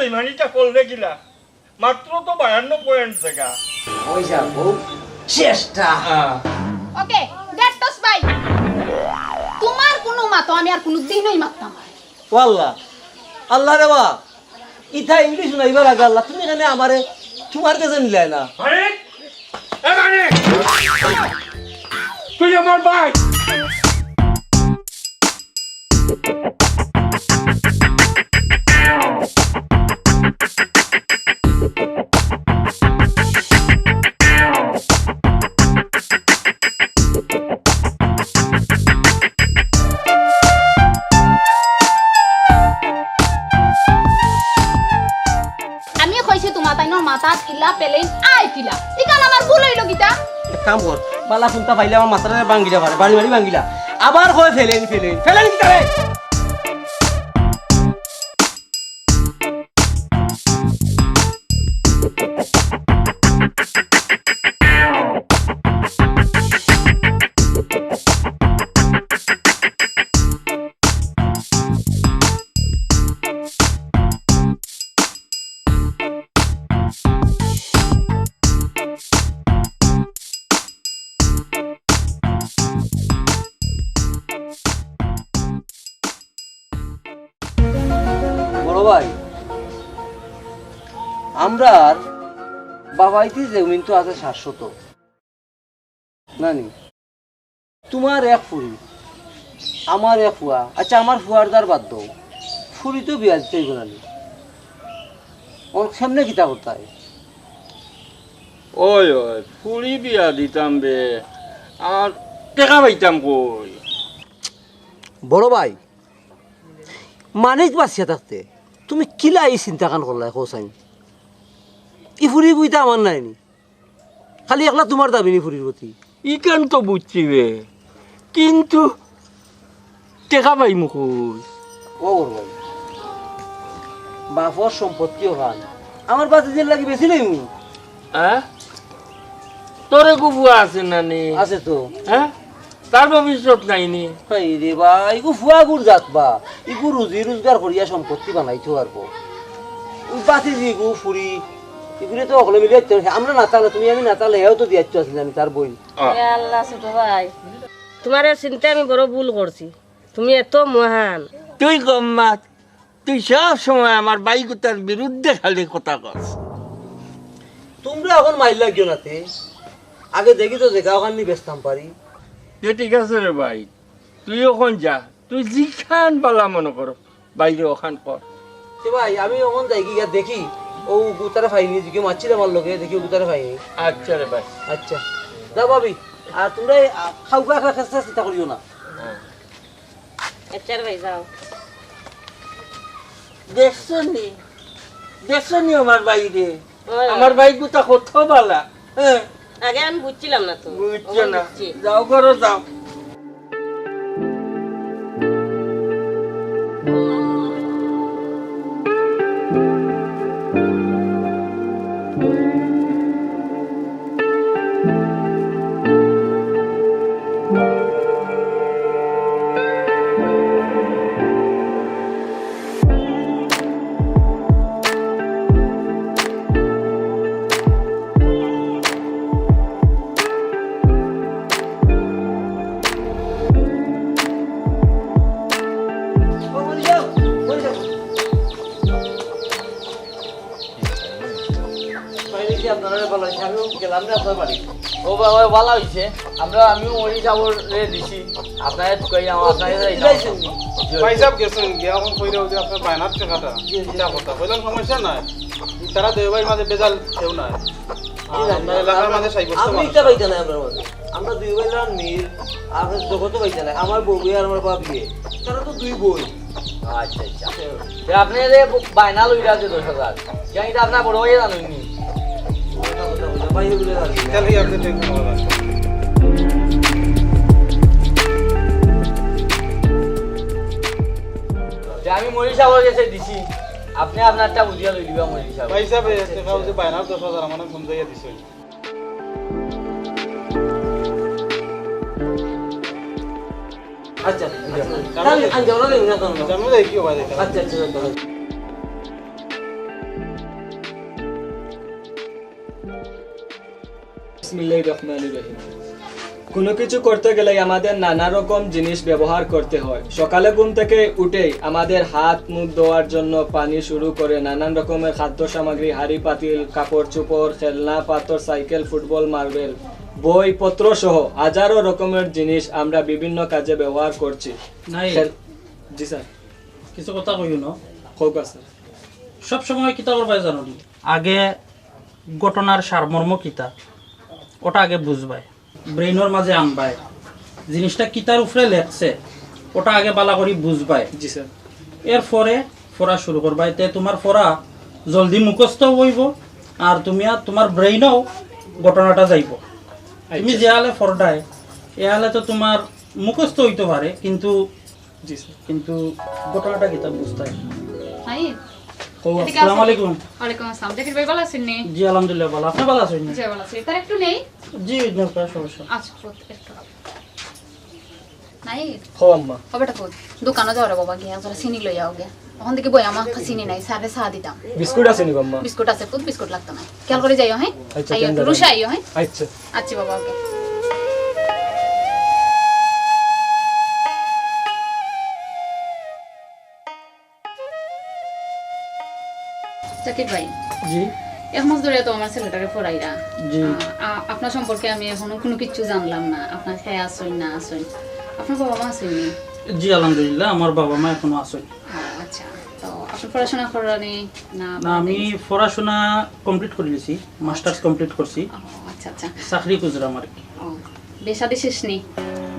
বেমানিটা করলে কিলা মাত্র তো বায়ান্ন পয়েন্ট টাকা পয়সা বউ চেষ্টা। ওকে দ্যাট টস বাই তোমার কোনো মাতো আমি আর কোনো দিনই মারতাম। ওয়াল্লাহ। আল্লাহ রে বা ইথা ইংলিশ শুনাইবার আগে আল্লাহ তুমি এখানে আমারে তোমার কাছে মিলাই না। এ মানিক! তুই আমার ভাই! কিলা পেলেন আই কিলা ইকান আমার ভুল হইল গিতা কাম কর, বালা ফুলতা পাইলে আমার মাথাটা ভাঙ্গিলা পারে বাড়ি বাড়ি ভাঙ্গিলা আবার কয় ফেলেন ফেলেন ফেলেন কি তারে আমরার বাবাইতে জমিন তো আছে শাশ্বত নানি তোমার এক ফুরি আমার এক ফুয়া। আচ্ছা আমার ফুয়ার দ্বার বাদ দাও। ফুরি তো বিয়া দিতে নানি। ওর সামনে কিতা করতে হয়? ওই ওই ফুড়ি বিয়া দিতাম বে আর টেকা পাইতাম কই? বড় ভাই মানিক বাঁচিয়া থাকতে তুমি কিলা এই চিন্তা কান করলাই কোসাই ই ফুরি বুইতা আমার নাইনি খালি একলা তোমার দাবি নি ফুরির প্রতি। ইকান তো বুঝছি বে? কিন্তু টেকা পাইমু কই ও বাপর সম্পত্তিও খান আমার বাচ্চা যে লাগি বেশি নেই হ্যাঁ? তোরে কুবুয়া আছে নানি আছে তো। হ্যাঁ? তার ভবিষ্যৎ নাইনি হাই রে বা ইগু ফুয়া গুড় জাত বা। ইগু রুজি রোজগার করিয়া সম্পত্তি বানাইছো আর কো বাতি জিগু ফুরি এগুলি তো মিলে। আমরা তুমি আমি হেও তো দিয়াচ্ছ আসলে আমি তার বই। আল্লাহ ছোট ভাই তোমার চিন্তা আমি বড় ভুল করছি। তুমি এত মহান। তুই গম্মাত তুই সব সময় আমার বাইকুতার বিরুদ্ধে খালি কথা কস। তোমরা এখন মাইল লাগিও নাতে। আগে দেখি তো দেখা ওখানে বেচতাম পারি। যে ঠিক আছে রে ভাই তুই ওখান যা তুই যেখান পালা মনে কর বাইরে ওখান কর। সে ভাই আমি ওখান যাই গিয়া দেখি। ও গুতারে ফাইনি জিকে মারছিল আমার লোকে দেখি গুতারে ফাইনি আচ্ছা রে ভাই। আচ্ছা। যা ভাবি আর তোমরা খাও খা খা খেতে চিন্তা করিও না। আচ্ছা ভাই যাও। দেখছ নি দেখছ নি আমার বাইরে আমার বাইকুতা কত বালা হ্যাঁ? আগে আমি বুঝছিলাম না তো। বুঝছ না। যাও করো যাও। আমরা আমিও ওই যাবর রে দিছি। আপনার কই আমার আপনার দিলাইছেন নি? পাইসাব গেছেন গিয়া এখন কইরা যে আপনার বায়নার টাকাটা চিন্তা কথা কইলাম সমস্যা নাই। তারা দেওবাই মাঝে বেজাল কেউ নাই। আমার মাঝে। আমরা দুই ভাই লান মিল আপনার জগত পাইতে নাই। আমার বউ বিয়ে আর আমার বাপ বিয়ে তারা তো দুই বই। আচ্ছা আচ্ছা। আপনি যে বায়না লইরা আছে দশ হাজার এটা আপনার বড় হয়ে জানেননি বাইরে আমি মরি সাহর গেছে দিছি। আপনি আপনারটা বুঝিয়া লই দিবা মরি সাহর ভাই সাহেব এতে কাউ যে বাইনার 10000 আমার বুঝাইয়া দিছই আচ্ছা আমি আঞ্জাওরা নেই না কারণ আমি দেখি ওবা দেখা আচ্ছা আচ্ছা। বিসমিল্লাহির রহমানির রহিম। কোনো কিছু করতে গেলে আমাদের নানা রকম জিনিস ব্যবহার করতে হয়। সকালে ঘুম থেকে উঠেই আমাদের হাত মুখ ধোয়ার জন্য পানি শুরু করে নানান রকমের খাদ্য সামগ্রী হাড়ি পাতিল কাপড় চোপড় খেলনা পাথর সাইকেল ফুটবল মার্বেল বই পত্র সহ হাজারো রকমের জিনিস আমরা বিভিন্ন কাজে ব্যবহার করছি। নাই। জি স্যার। কিছু কথা কইও ন। হোক স্যার। সব সময় কিতাবের পাই জানো আগে ঘটনার সারমর্ম কিতা ওটা আগে বুঝবাই। ব্রেইনের মাঝে আনবাই জিনিসটা কিতার উপরে লেখছে ওটা আগে বালা করি বুঝবাই জি স্যার। এরপরে ফোরা শুরু করবা এতে তোমার ফোরা জলদি মুখস্থ হইব আর তুমি আর তোমার ব্রেইনও ঘটনাটা যাইব। তুমি যে হালে ফরডায় এ হালে তো তোমার মুখস্থ হইতে পারে কিন্তু জি স্যার। কিন্তু ঘটনাটা কিতাব বুঝতে হয়। নাই আসসালামু আলাইকুম। ওয়ালাইকুম আসসালাম। জাকির ভাই ভালো আছেন নি? জি আলহামদুলিল্লাহ ভালো। আপনি ভালো আছেন জি ভালো আছি। তার একটু নেই? জি নৌকা সমস্যা। আচ্ছা একটু নাই? হো আম্মা। কবেটা ফুট দোকানে যাও রে বাবা গিয়া জরা চিনি লই যাও গিয়া। ওখান থেকে বই আমার চিনি নাই। সারে চা দিতাম। বিস্কুট আছে নি আম্মা? বিস্কুট আছে ফুট বিস্কুট লাগতো না। খেয়াল করে যাইও হ্যাঁ? আচ্ছা, রুশা আইও হ্যাঁ? আচ্ছা। আচ্ছা বাবা ওকে। জাকির ভাই। জি। এক মাস ধরে তো আমার ছেলেটাকে পড়াইরা। আপনার সম্পর্কে আমি এখনও কোনো কিছু জানলাম না। আপনার খেয়ে আসই না আসই আপনার বাবা মা আসেননি জি আলহামদুলিল্লাহ আমার বাবা মা এখনও আছেন আচ্ছা। তো আপনি পড়াশোনা করানি না না আমি পড়াশোনা কমপ্লিট করে নিয়েছি মাস্টার্স কমপ্লিট করছি। আচ্ছা আচ্ছা। চাকরি খুঁজলাম আর কি বেশাদি শেষ নেই?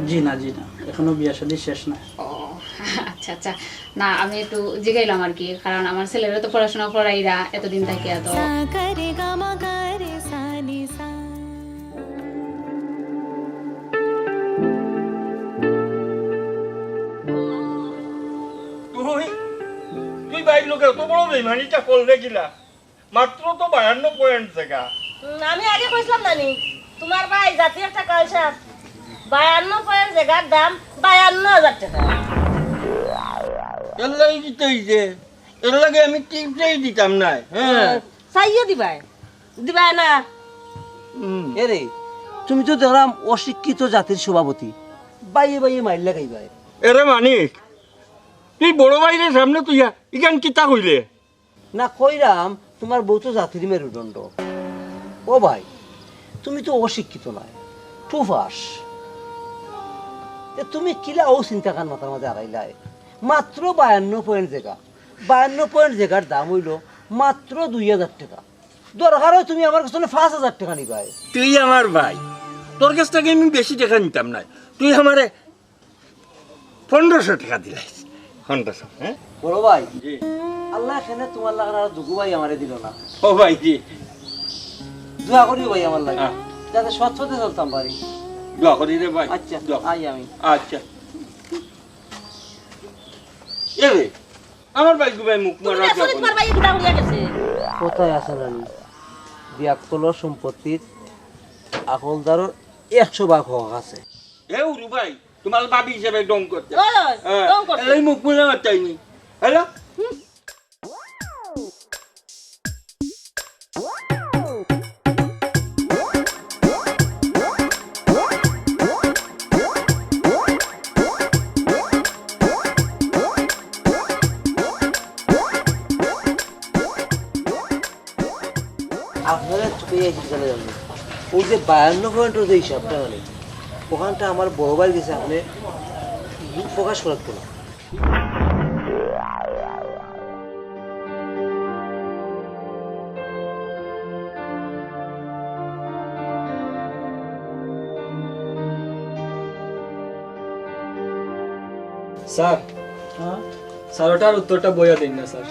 জি না জি না এখনও বিয়া শাদী শেষ না ও আচ্ছা আচ্ছা। না আমি একটু জিগাইলাম আর কি কারণ আমার ছেলেরা তো পড়াশোনা করাইরা এতদিন থাকে তো আমি আগে কইছিলাম নানি তোমার ভাই জাতি একটা কালচার বায়ান্ন পয়েন্ট জায়গার দাম বায়ান্ন হাজার টাকা। লাগে কি তৈছে এর লাগে আমি টিপটাই দিতাম না হ্যাঁ। চাইও দিবাই। দিবাই না। এরে তুমি তো দেখলাম অশিক্ষিত জাতির সভাপতি। বাইয়ে বাইয়ে মাইল লাগাইবাই। এরে মানিক তুই বড় ভাইয়ের সামনে তুই ইখান কিতা কইলে? না কইরাম তোমার বউ তো জাতির মেরুদণ্ড। ও ভাই তুমি তো অশিক্ষিত নয় টুফাস এ তুমি কিলা ও চিন্তা কার মাথার মাঝে আগাইলাই মাত্র বায়ান্ন পয়েন্ট জায়গা। বায়ান্ন পয়েন্ট জায়গার দাম হইল মাত্র দুই হাজার টাকা। দরকার হয় তুমি আমার কাছে পাঁচ হাজার টাকা নিবাই তুই আমার ভাই। তোর কাছ থেকে আমি বেশি টাকা নিতাম না। তুই আমারে পনেরোশো টাকা দিলাইস পনেরোশো হ্যাঁ? বড় ভাই আল্লাহ এখানে তোমার লাগার আর দুগু ভাই আমারে দিল না। ও ভাই জি। দোয়া করি ভাই আমার লাগে। যাতে পথে চলতাম দোয়া করি রে ভাই। আচ্ছা আই আমি। আচ্ছা। এ রে? আমার ভাই ভাই মুখ তুমি মারা দেখছ নি তোমার ভাই কিতা করিয়া গেছে। কোথায় আছে রানী? বিয়াকল সম্পত্তির আকলদারর একশো ভাগ হক আছে। এ উরু ভাই তোমার বাবি হিসেবে ডং করতে। হ্যাঁ, ডং করতে। এই মুখ মুলে মারতাইনি হ্যালো? ওই যে বায়ান্ন পয়েন্টের যে হিসাবটা মানে ওখানটা আমার বড় ভাই গেছে আপনি প্রকাশ করার না স্যার হ্যাঁ? স্যার ওটার উত্তরটা বইয়া দিন না স্যার।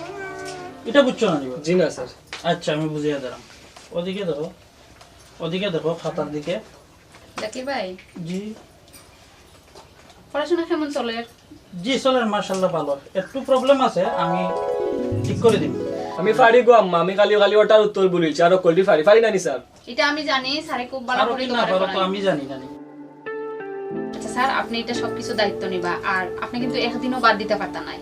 এটা বুঝছ না জি না স্যার। আচ্ছা আমি বুঝিয়ে দিলাম। ওদিকে দেখো ওদিকে দেখো খাতার দিকে। জাকির ভাই? জি। পড়াশোনা কেমন চলে? জি চলেন মার্শাল্লাহ ভালো। একটু প্রবলেম আছে আমি ঠিক করে দিব আমি ফারি গো আম্মা আমি কালি কালি ওটার উত্তর বলেছি আর কলটি ফারি ফারি নানি স্যার। এটা আমি জানি স্যারে খুব ভালো করে না তোমারে পারো তো আমি জানি জানি আচ্ছা স্যার আপনি এটা সবকিছু দায়িত্ব নিবা আর আপনি কিন্তু একদিনও বাদ দিতে পারতেন নাই।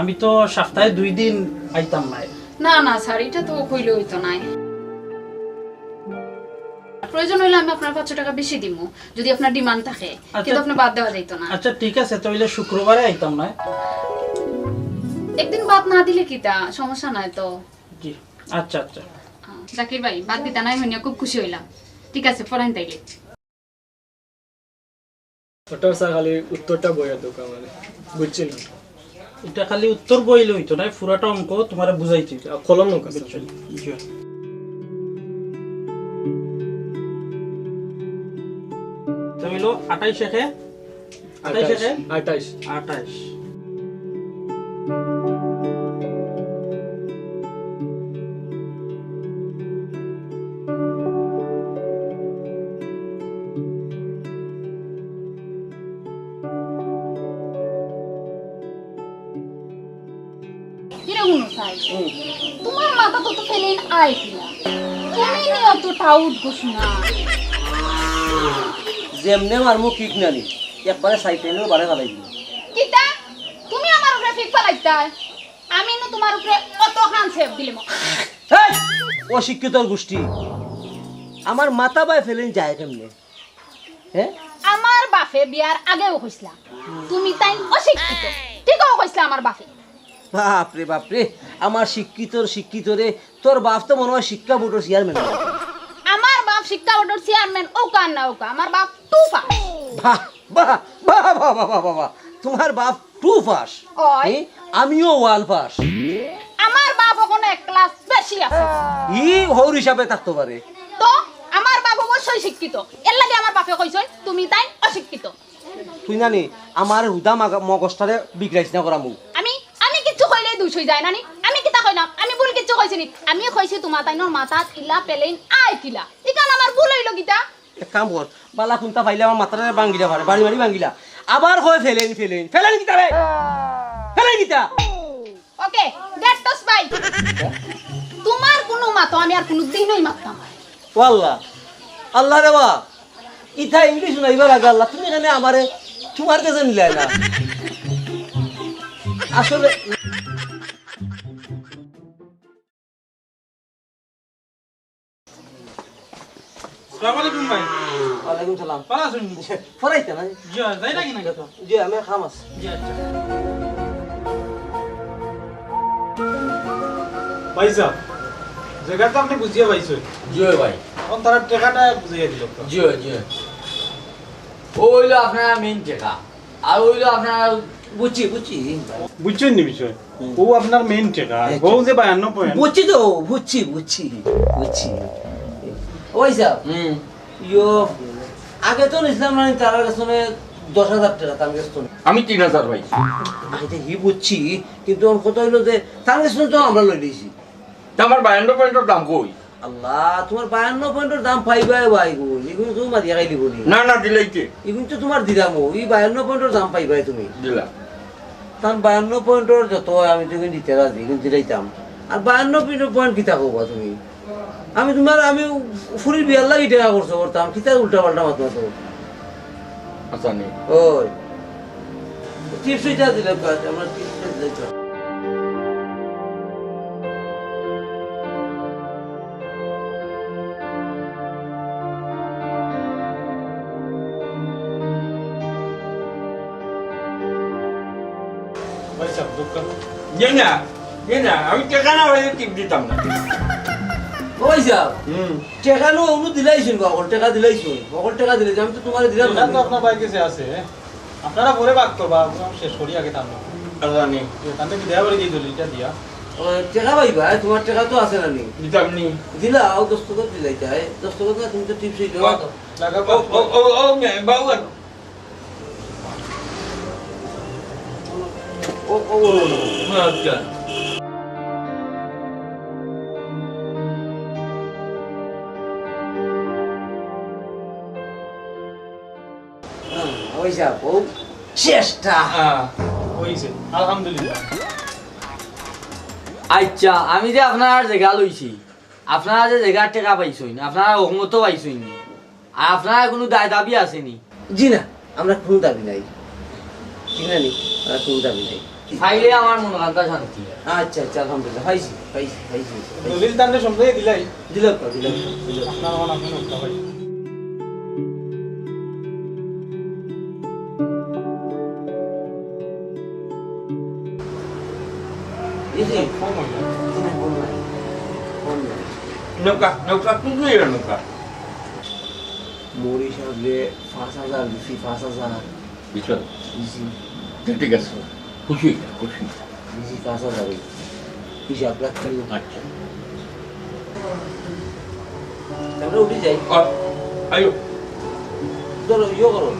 আমি তো সপ্তাহে দুই দিন আইতাম না না না স্যার এটা তো কইলে হইতো নাই। প্রয়োজন হইলে আমি আপনার পাঁচশো টাকা বেশি দিব যদি আপনার ডিমান্ড থাকে। কিন্তু আপনি বাদ দেওয়া যাইতো না। আচ্ছা ঠিক আছে তাহলে শুক্রবারে আইতাম না? একদিন বাদ না দিলে কিতা সমস্যা নাই তো। জি আচ্ছা আচ্ছা। জাকির ভাই বাদ দিতে নাই হইনি খুব খুশি হইলাম। ঠিক আছে পড়াইন তাইলে। ওটার স্যার খালি উত্তরটা বইয়ের দোকান মানে বুঝছি না এটা খালি উত্তর বইলে হইতো না পুরাটা অঙ্ক তোমার বুঝাইছি আর কলম নৌকা আটাইশ আটাইশ আটাইশ হইল আঠাইশ একে? আঠাইশ আঠাইশ। একে আঠাইশ। আঠাইশ। যেমনে মারমু কিক নানি একবারে সাইকেলের বারে ফেলাই দিল। কিতা? তুমি আমার উপরে ফিক ফেলাইতা? আমি না তোমার উপরে কত খান সেভ দিলাম। এই, অশিক্ষিতর গোষ্ঠী। আমার মাথা বাই ফেলেন যায় কেমনে? হ্যাঁ আমার বাপে বিয়ার আগেও কইছিলা তুমি তাই অশিক্ষিত। ঠিকও কইছিলা আমার বাপে। বাপরে বাপরে আমার শিক্ষিতর শিক্ষিতরে তোর বাপ তো মনে হয় শিক্ষা বোর্ডের চেয়ারম্যান বাপ শিক্ষা বোর্ডের চেয়ারম্যান ও কান না ওকা আমার বাপ টুফা বাহ বাহ বাহ বাহ বাহ বাহ বাহ তোমার বাপ টু পাস ওই। আমিও ওয়ান পাস আমার বাপ ওখানে এক ক্লাস বেশি আছে। ই হৌর হিসাবে থাকতে পারে। তো আমার বাপ অবশ্যই শিক্ষিত। এর লাগে আমার বাপে কইছই তুমি তাই অশিক্ষিত। তুই জানি আমার হুদা মাগ- মগজটারে বিগড়াইছ না করা মুখ দুই হই যায় নানি আমি কিতা কইলাম আমি ভুল আমি কইছি তোমার তাইনোর মাথাত ইলা পেলেন আই কিলা। ইকান আমার ভুল হইল কিতা। কাম কর বালা খুনতা পাইলে আমার মাথাটা ভাঙ্গিলা পারে বাড়ি বাড়ি ভাঙ্গিলা আবার হয় ফেলেন ফেলেন ফেলেন কিতা রে ফেলেন কিতা? ওকে দ্যাট টস বাই। তোমার কোনো মাতো আমি আর কোনো দিনই মাততাম না। ও আল্লাহ রে বা ইথা ইংলিশ শুনাইবার আগে আল্লাহ তুমি এখানে আমারে তোমার কাছে নিলাই না আসলে সালাম আলাইকুম ভাই। ওয়ালাইকুম সালাম। ভালো আছেন ফরাইতে না জি যাই নাকি না তো জি আমি খাম আছে। জি আচ্ছা। জায়গাটা আপনি বুঝিয়ে পাইছো জিও ভাই। তারা টাকাটা বুঝিয়ে দিল। জিও জিও ও। হইল আপনার মেইন টেকা। আর হইল আপনার বুঝছি বুঝছি বুঝছেন নি বিষয়? ও আপনার মেইন টাকা। ও যে বায়ান্ন পয়েন্ট বুঝছি তো বুঝছি বুঝছি বুঝছি হুম। ইয়ো আগে তো নিছিলাম না তার কাছে দশ হাজার টাকা তার কাছে আমি তিন হাজার ভাই। এটা হি বুঝছি কিন্তু ওর কথা হইল যে তার কাছে তো আমরা লই দিয়েছি তা আমার বায়ান্ন পয়েন্টের দাম কই? আল্লাহ তোমার বায়ান্ন পয়েন্টের দাম পাইবাই ভাই গো এগুলো তুমি মারিয়া খাই দিব নি না দিলাইতে এগুলো তো তোমার দিলাম এই বায়ান্ন পয়েন্টের দাম পাইবাই তুমি। দিলা। কারণ বায়ান্ন পয়েন্টের যত আমি তুমি দিতে রাজি কিন্তু দিলাইতাম। আর বায়ান্ন পয়েন্ট কিতা করবা তুমি? আমি তোমার আমি ফুরির বিয়ার লাগি টাকা করছ করতাম কিতা উল্টা পাল্টা মাতো মাতো আচ্ছা নেই ওই। টিপস এটা দিলে কাজ আমরা টিপস দিলে চল। পাইছা দুঃখ যে না যে না আমি টাকা ওই যাও? হুম। টাকা নো অনু দিলাইছুন বকল টাকা দিলাইছুন। বকল টাকা দিলে আমি তো তোমার দিলাম না। তো আপনার বাইকে যে আছে আপনারা পরে বাদ করবা আমি শেষ করি আগে নেই তাহলে কি দেয়া বাড়ি দিয়ে দিল এটা দিয়া। ওই টাকা পাইবা তোমার টাকা তো আছে না নি? দিতাম নি। দিলা ও দস্তখত দিলাই তাই দস্তখত না তুমি তো টিপস দিও লাগা ও ও ও ও বাবু ও ও। আচ্ছা। যাব। চেষ্টা। হ্যাঁ হইছে। আলহামদুলিল্লাহ। আচ্ছা আমি যে আপনার জায়গা লইছি আপনারা যে জায়গার টেকা পাইছইন আপনারা অসমতো পাইছইন আর আপনার কোনো দায় দাবি আসেনি জি না আমরা কোনো দাবি নাই। ঠিক না নি? আমরা কোনো দাবি নাই। ফাইলে আমার মন কান্তা শান্তি। আচ্ছা আচ্ছা আলহামদুলিল্লাহ। পাইছি পাইছি পাইছি পাইছি। দলিল তান্ডে সম্পর্কে দিলাই। তো, দিলাম আপনার আমার আপনি উঠতে দেখি নৌকা নৌকা কোনটো নৌকা মোৰ হিচাপে পাঁচ হাজাৰ বেছি পাঁচ পিছত বেছি ঠিক আছে খুশি খুশি বেছি পাঁচ হাজাৰ হিসাব রাখতে আচ্ছা তারপরে উঠে যাই আয়ো ধরো ইয়ে করো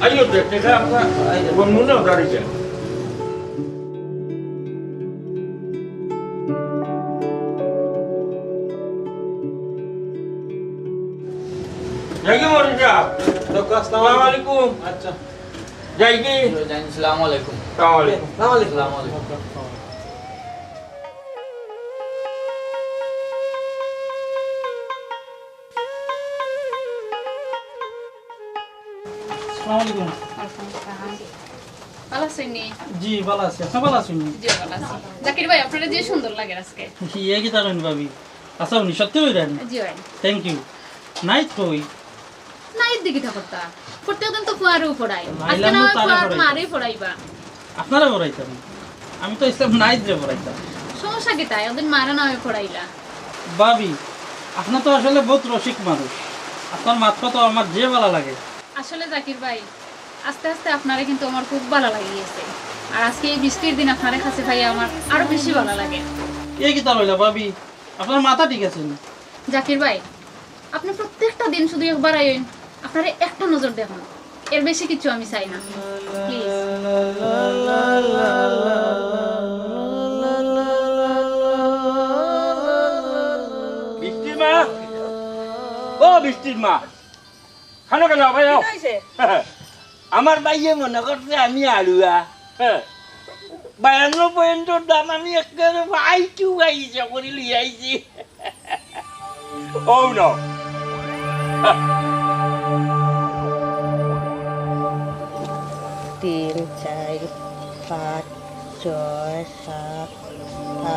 আয়ো দেখা আমরা মনে দাঁড়িয়ে আলাইকুম। আচ্ছা। সালাম আলাইকুম। আসসালামু আলাইকুম। সালাম আলাইকুম। আসসালামু আলাইকুম। ভালো আছেন নি? জি ভালো আছি। আপনি ভালো আছেন জি ভালো আছি। জাকির ভাই আপনারা যে সুন্দর লাগে আজকে। কি তাকেন ভাবি আচ্ছা উনি সত্যি হইলেন জি ভাই। থ্যাংক ইউ নাইট কই দিকে থাকতা প্রত্যেকদিন তো ফুয়ারও পড়াই আজকে না ফুয়ার মারে পড়াইবা আপনারা পড়াইতাম আমি তো ইসলাম নাইট রে পড়াইতাম সমস্যা কি তাই? ওদের মারা না হয় পড়াইলা আপনার তো আসলে বহুত রসিক মানুষ। আপনার মাত্র তো আমার যে ভালো লাগে। আসলে জাকির ভাই আস্তে আস্তে আপনারা কিন্তু আমার খুব ভালো লাগিয়েছে। আর আজকে এই বৃষ্টির দিন আপনার কাছে ভাই আমার আরও বেশি ভালো লাগে। এই কি তার হইলা ভাবি? আপনার মাথা ঠিক আছে নি? জাকির ভাই আপনি প্রত্যেকটা দিন শুধু একবার আইন আপনারা একটা নজর দেখুন এর বেশি কিছু আমি চাই না। প্লিজ বৃষ্টির মা? ও বৃষ্টির মা। খানো কেন ভাই আমার বাইয়ে মনে করছে আমি আলুয়া। হ্যাঁ। বায়ান্ন পয়েন্টর দাম আমি একেবারে আইটু গাইছে করে লিয়ে আইছি। ও ন পাঁচ ছয় সাত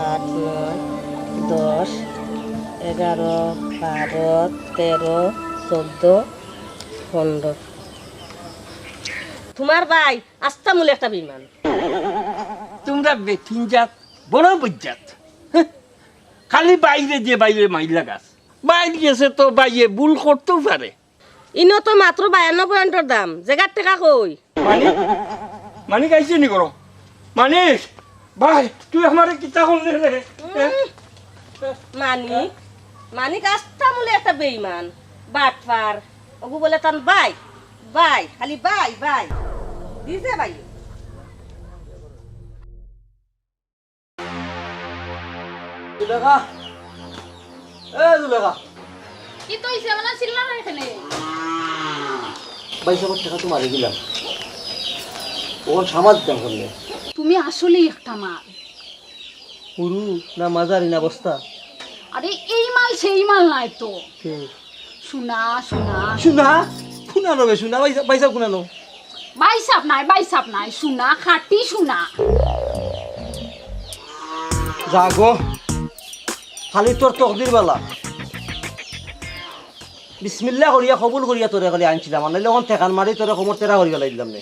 আট নয় দশ এগারো বারো তেরো চোদ্দ পনেরো। তোমার ভাই আস্তা মূলে একটা বিমান। তোমরা বেঠিন জাত বড় বজ্জাত হ্যাঁ। খালি বাইরে যে বাইরে মাইলা গাছ। বাইরে গেছে তো বাইরে ভুল করতেও পারে। ইনো তো মাত্র বায়ান্ন পয়েন্টর দাম জেগার টাকা কই? মানিক মানিক আইছে নি করো মানিক ভাই তুই আমার কিতা করলে রে? হ্যাঁ? মানিক মানিক আস্তা মূলে একটা বেইমান। বাটপার ওগু বলে তান বাই বাই খালি বাই বাই। দিছে ভাই। দুলেখা এ দুলেখা কি তো হইছে? মানে চিল্লা এখানে। বাইশ টাকা তো মারি দিলাম ওখান সামাজ করলে তুমি আসলেই একটা মাল। পুরু না মাজারি না বস্তা? আরে এই মাল সেই মাল নাই তো। শুনা শুনা। শুনা? শুনা নবে শুনা। বাইসা বাইসা শুনা নো বাইসাপ নাই বাইসাপ নাই। শুনা খাটি শুনা। জাগো খালি তোর তকদির বালা। বিসমিল্লা করিয়া কবুল করিয়া তোরে খালি আনছিলাম। আনলে ওখান ঠেকান মারি তোরে কোমর তেরা করি গেলাই দিলাম নে।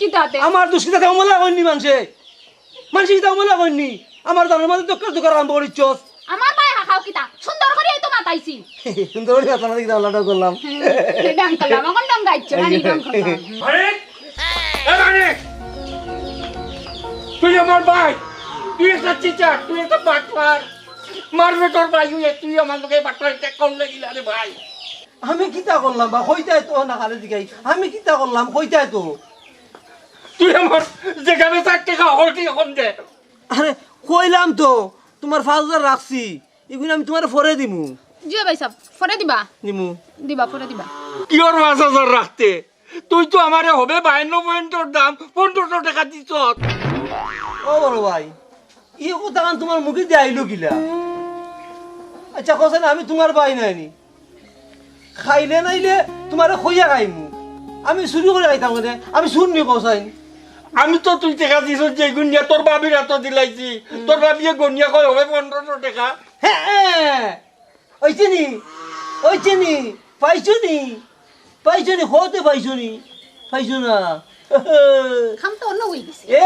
কিন্তু আমার দোষ কি তাতে আমার দুষ্কৃতা অমলা কইনি মানুষে মানুষ কিতা অমলা কইনি আমার দানের মাঝে দোকান দোকান আরম্ভ করিচ্ছস। আমার ভাই হাখাও কিতা? সুন্দর করে তো মাতাইছি। সুন্দর করে আল্লাহটা করলাম। ডাং কালাম এখন ডাং গাইছে রানী ডাং কালাম মানিক! এ মানিক! তুই আমার ভাই। তুই একটা চিচার তুই একটা বাটপার। মারবে তোর ভাই তুই আমার লোকে বাটপার করলে গিলা রে ভাই। আমি কিতা করলাম বা কইতাই তো না খালে দিকাই আমি কিতা করলাম কইতাই তো। তুই আমার যেখানে থাকতে হলটি এখন দে? আরে কইলাম তো তোমার পাঁচ হাজার রাখছি। এগুলো আমি তোমার ফরে দিমু। জি বাইসাপ ফরে দিবা? নিমু দিবা ফরে দিবা। কিয়র পাঁচ হাজার রাখতে? তুই তো আমারে হবে বায়ান্ন পয়েন্টর দাম পনেরোশো টাকা দিছ। ও বড় ভাই ই কথা তোমার মুখে দিয়ে আইলো কিলা? আচ্ছা কছে না আমি তোমার ভাই নাইনি। খাইলে নাইলে তোমার খইয়া খাইমু। আমি চুরি করে খাইতাম আমি চুর নি কসাইন। আমি তো তুই টাকা দিছ যে গুনিয়া তোর বাবির হাত দিলাইছি। তোর বাবিয়ে গনিয়া কয় হবে পনেরোশো টাকা? হ্যাঁ ওইছে নি ওইছে নি পাইছো নি পাইছো নি হতে পাইছো নি পাইছো না। খাম তো অন্য হয়ে গেছে এ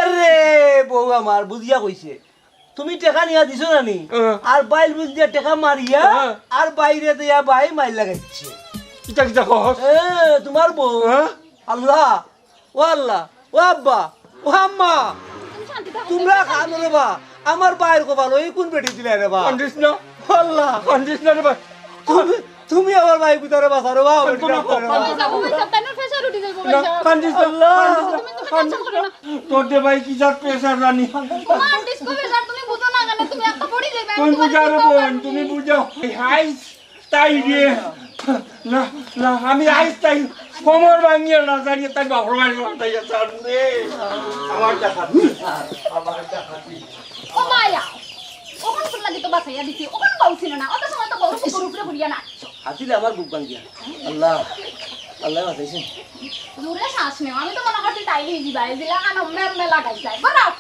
বউ আমার বুঝিয়া কইছে তুমি টেকা নিয়া দিছো হ্যাঁ। আর বাইল বুঝ দিয়া টেকা মারিয়া। আর বাইরে দিয়া বাই মাইল লাগাইছে। এ তোমার বউ? আল্লাহ ও আল্লাহ ও আব্বা। ও আম্মা তুমি শান্তি থাকো তোমরা খানো রে বা আমার বাইর কো ভালো এই কোন বেটি দিলে রে বা? কান্দিস না আল্লাহ কান্দিস না রে ভাই তুমি তুমি আমার ভাই ভিতরে বা কোনো- ডাক্তারে বা। তোর দে ভাই কি যার প্রেসার রানি তুমি বুঝাও রে বোন তুমি বুঝাও। আইস তাই রে না না আমি আইস তাই কোমর ভাঙিয়ে না দাঁড়িয়ে তাই বাপর বাড়ি তাই রে আমার দেখা আমার দেখা ও মায়া ওখান ফুল লাগি তো বাসাইয়া দিছি ওখান বাউ ছিল না অত সময় তো বড় কুকুর উপরে ঘুরিয়া না হাতিলে আমার বুক ভাঙ্গিয়া আল্লাহ আল্লাহ বাঁচাইছেন দূরে শ্বাস নেও আমি তো মনে করছি তাই লিয়ে দিবা দিলা আনো মেম লাগাই যায় বড়াও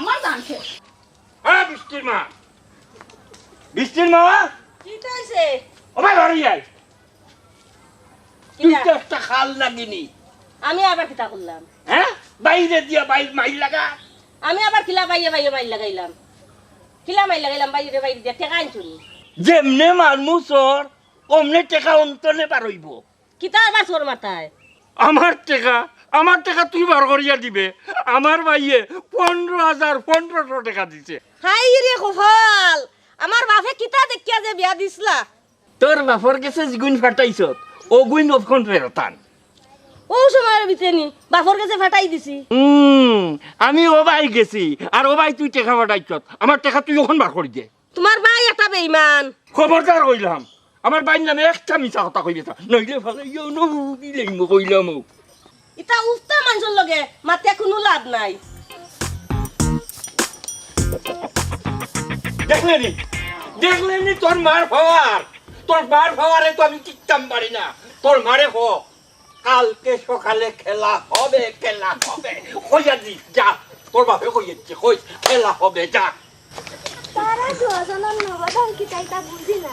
আমার জান শেষ। বৃষ্টির মা। বৃষ্টির মা? কি হইছে? ভাই ঘরে যাই। তুই তো একটা খাল লাগিনি। আমি আবার কিতা করলাম? হ্যাঁ? বাইরে দিয়া বাইর মাইল লাগা। আমি আবার কিলা বাইয়ে বাইয়ে মাইল লাগাইলাম। কিলা মাইল লাগাইলাম বাইরে বাইরে দিয়ে টেকা আনছুন। যেমনে মারমুসর অমনে টেকা অন্তনে পারইব কিতা আবার চোর মাথায়? আমার টাকা আমার টাকা তুই বার করিয়া দিবে। আমার ভাইয়ে পনেরো হাজার পনেরোশো টাকা দিছে। হাই রে কপাল! আমার বাপে কিতা দেখিয়া যে বিয়া দিছলা? তোর বাপর কাছে গুণ ফাটাইছ ও গুণ অফখন ফেরতান ও সময়ের ভিতরে নি বাপর কাছে ফাটাই দিছি। হুম আমি ও ভাই গেছি আর ও ভাই তুই টাকা ফাটাইছ। আমার টাকা তুই ওখান বার করি দে। তোমার ভাই একটা বেইমান। খবরদার হইলাম আমার বাইর নামে একটা মিছা কথা কইবে তা নইলে ভালো ইয়ে নইলে কইলাম ইতা উস্তা মানুষের লগে মাতে কোনো লাভ নাই। দেখলেনি? দেখলেনি তোর মার পাওয়ার তোর মার পাওয়ারে তো আমি টিকতাম পারি না। তোর মারে হ। কালকে সকালে খেলা হবে খেলা হবে। হইয়া দি, যা। তোর বাপে হইয়াচ্ছে কই খেলা হবে, যা। তারা নগদ কি চাইতা বুঝি না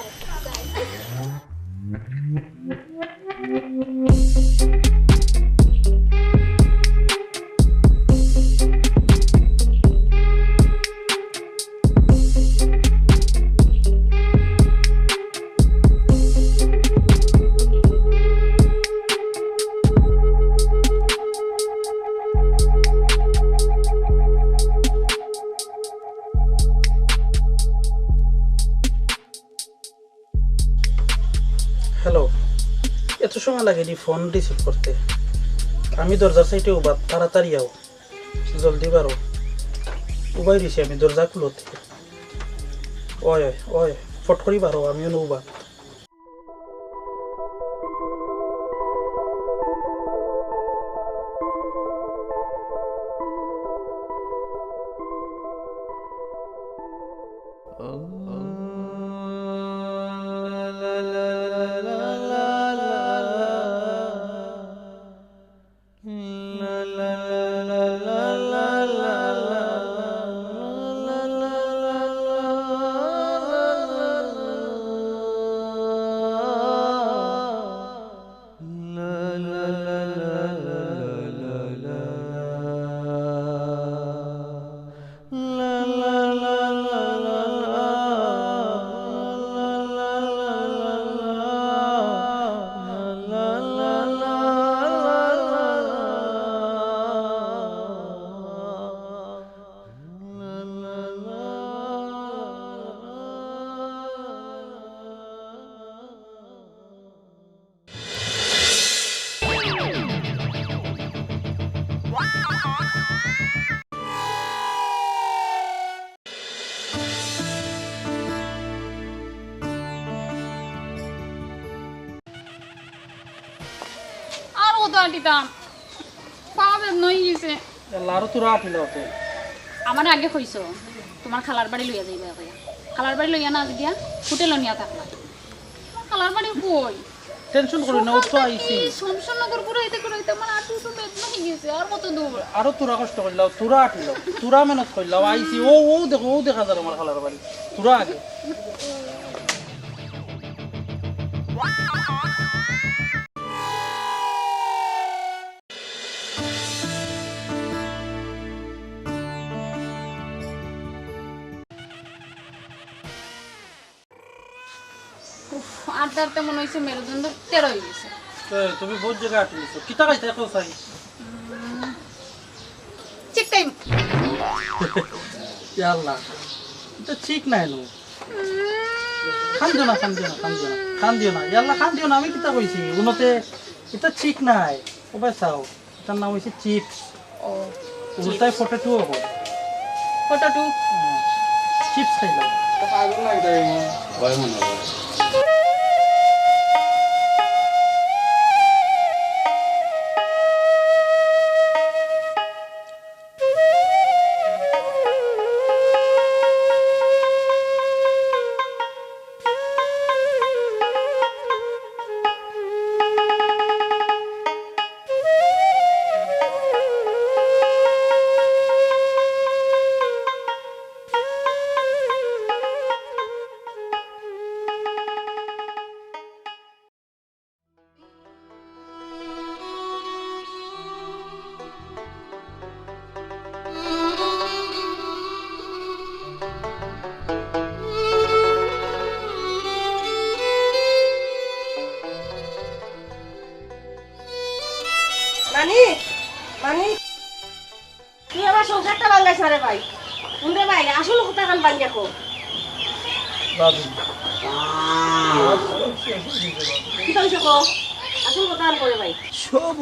সময় ফোন রিসিভ করতে। আমি দরজার সাইডে উবা, তাড়াতাড়ি আও। জলদি বারো। উবাই দিছি আমি দরজা খুলোতে। ওয় ওয় ফট করি বারো, আমিও উবা কত আটিতাম পা বেদনা গেছে। তোরা আমার আগে কইছো তোমার খালার বাড়ি লইয়া যাইবা কইয়া খালার বাড়ি লইয়া না দিয়া হোটেল নিয়া থাকলা খালার বাড়ি কই? টেনশন করি না ও তো আইছি শমশানগর করে হইতে করে হইতে আমার আটু তো বেদনা হয়ে গেছে আর কত দূর। আরও তোরা কষ্ট করলাও তোরা আঠিল তোরা মেহনত করলাও আইছি ও ও দেখো ও দেখা যায় আমার খালার বাড়ি। তোরা আগে। আটটা আটটা মনে হয়েছে মেরুদণ্ড তেরো হয়ে গেছে তুমি বহুত জায়গায় আটলিছো কিতা খাইতে কেউ চাই? ঠিক টাইম আল্লাহ এটা ঠিক নাই খান দিও না খান দিও না খান দিও না খান দিও না। ইয়াল্লা খান দিও না আমি কিতা কইছি উনতে এটা ঠিক নাই। কবে চাও এটার নাম হয়েছে চিপস। ও উল্টাই হব। ফটো টু চিপস খাইলাম। পাগল ভয় মনে হয়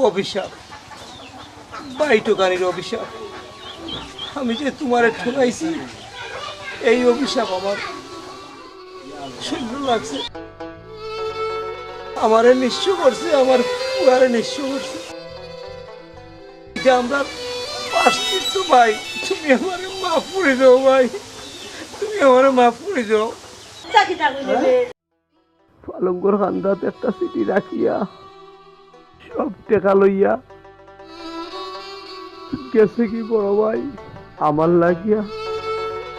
অভিশাপ বাইটুকানির অভিশাপ। আমি যে তোমারে ঠুনাইছি এই অভিশাপ আমার সহ্য লাগছে। আমারে নিঃস্ব করছে আমার পুয়ারে নিঃস্ব করছে। এটা আমরা পাশিত্ব ভাই তুমি আমারে মাফ করে দাও ভাই তুমি আমারে মাফ করে দাও। পালঙ্গর খান্দাত একটা সিটি রাখিয়া সব টেকা লইয়া গেছে কি বড় ভাই? আমার লাগিয়া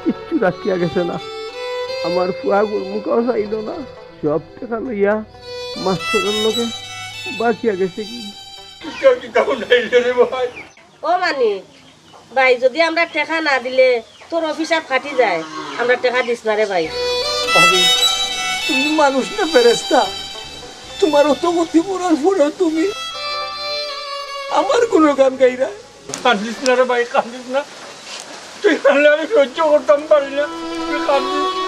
কিচ্ছু রাখিয়া গেছে না। আমার ফুয়া গুরমুখাও চাইল না। সব টেকা লইয়া মাস্টারের লোকে বাকিয়া গেছে কি? ও মানি ভাই যদি আমরা টেকা না দিলে তোর অফিসার ফাটি যায়। আমরা টেকা দিস না রে ভাই। ভাবি তুমি মানুষ না ফেরেস্তা তোমার অত গতি পড়ার পরেও তুমি। আমার কোনো গান গাইরা কান্দিস না রে ভাই, কান্দিস না। তুই কানলে আমি সহ্য করতাম পারি না। তুই কান্দিস